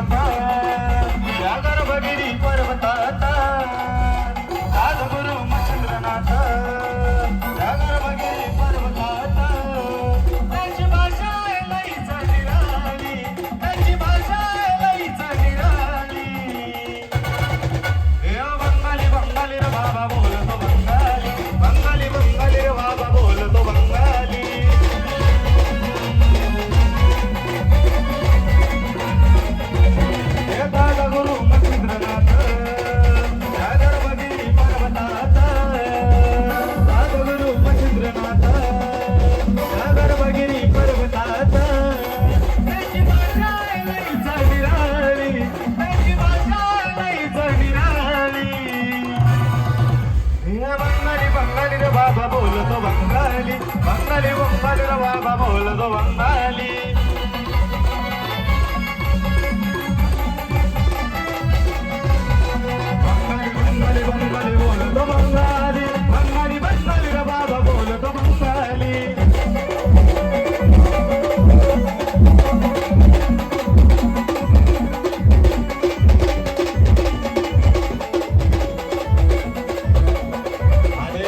மாட்டா పూలతో వందలి వందలి వంగలి బాబా పూలతో